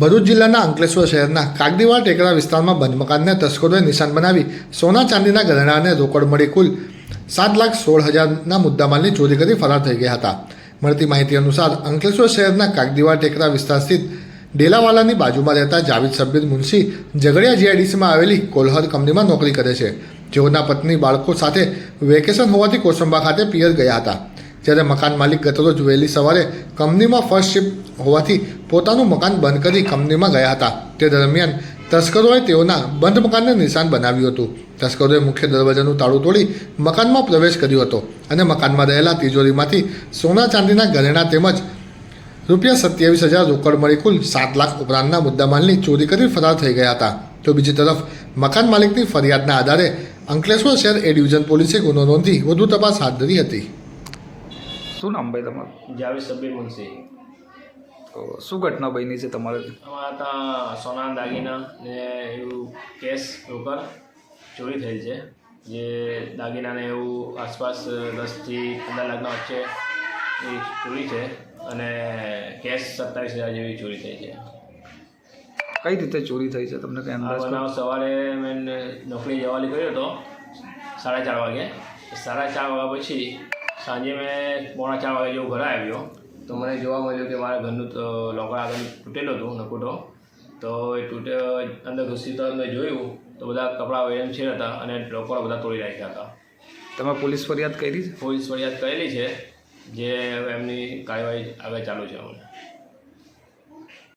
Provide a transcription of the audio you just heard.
ભરૂચ જિલ્લાના અંકલેશ્વર શહેરના કાગડીવાડ ટેકરા વિસ્તારમાં બંધ તસ્કરોએ નિશાન બનાવી સોના ચાંદીના ગહેણાને રોકડ મળી કુલ સાત લાખ સોળ હજારના મુદ્દામાલની ચોરી કરી ફરાર થઈ ગયા હતા. મળતી માહિતી અનુસાર અંકલેશ્વર શહેરના કાગદીવાળ ટેકરા વિસ્તાર સ્થિત ડેલાવાલાની બાજુમાં રહેતા જાવીદ સબ્બીર મુનશી ઝઘડિયા જીઆઈડીસીમાં આવેલી કોલહર કંપનીમાં નોકરી કરે છે. જેઓના પત્ની બાળકો સાથે વેકેશન હોવાથી કોસંબા ખાતે પિયર ગયા હતા. જ્યારે મકાન માલિક ગતરોજ વહેલી સવારે કંપનીમાં ફર્સ્ટ શિફ્ટ હોવાથી પોતાનું મકાન બંધ કરી કંપનીમાં ગયા હતા. તે દરમિયાન તસ્કરોએ તેઓના બંધ મકાનને નિશાન બનાવ્યું હતું. તસ્કરોએ મુખ્ય દરવાજાનું તાળું તોડી મકાનમાં પ્રવેશ કર્યો હતો અને મકાનમાં રહેલા તિજોરીમાંથી સોના ચાંદીના ઘરેણાં તેમજ રૂપિયા સત્યાવીસ હજાર રોકડ મળી કુલ સાત લાખ ઉપરાંતના મુદ્દામાલની ચોરી કરી ફરાર થઈ ગયા હતા. તો બીજી તરફ, મકાન માલિકની ફરિયાદના આધારે અંકલેશ્વર શહેર એ ડિવિઝન પોલીસે ગુનો નોંધી વધુ તપાસ હાથ ધરી હતી. શું નામ ભાઈ તમારું? જાવેદ સબ્બીર મુનશી. તો શું ઘટના બની છે તમારે? અમારા ત્યાં સોના દાગીના ને એવું કેશ રોકડ ચોરી થયેલ છે જે દાગીનાને એવું આસપાસ દસથી પંદર લાખના વચ્ચે એ ચોરી છે અને કેશ સત્તાવીસ હજાર જેવી ચોરી થઈ છે. કઈ રીતે ચોરી થઈ છે તમને કઈ અંદાજ બનાવ સવારે મેં નોકરી જવા નીકળ્યો હતો સાડા ચાર વાગે. સાડા ચાર વાગ્યા પછી સાંજે મેં પોણા ચાર વાગે જેવું ઘરે આવ્યો. તો મને જોવા મળ્યું કે મારા ઘરનું લોકર આગળ તૂટેલું હતું નકુટો તો એ તૂટે અંદર ઘૂસી તો મેં જોયું. તો બધા કપડાં વેરમ છે હતા અને લોકરો બધા તોડી રાખ્યા હતા. તમે પોલીસ ફરિયાદ કરી પોલીસ ફરિયાદ કરેલી છે જે એમની કાર્યવાહી આગળ ચાલુ છે અમને.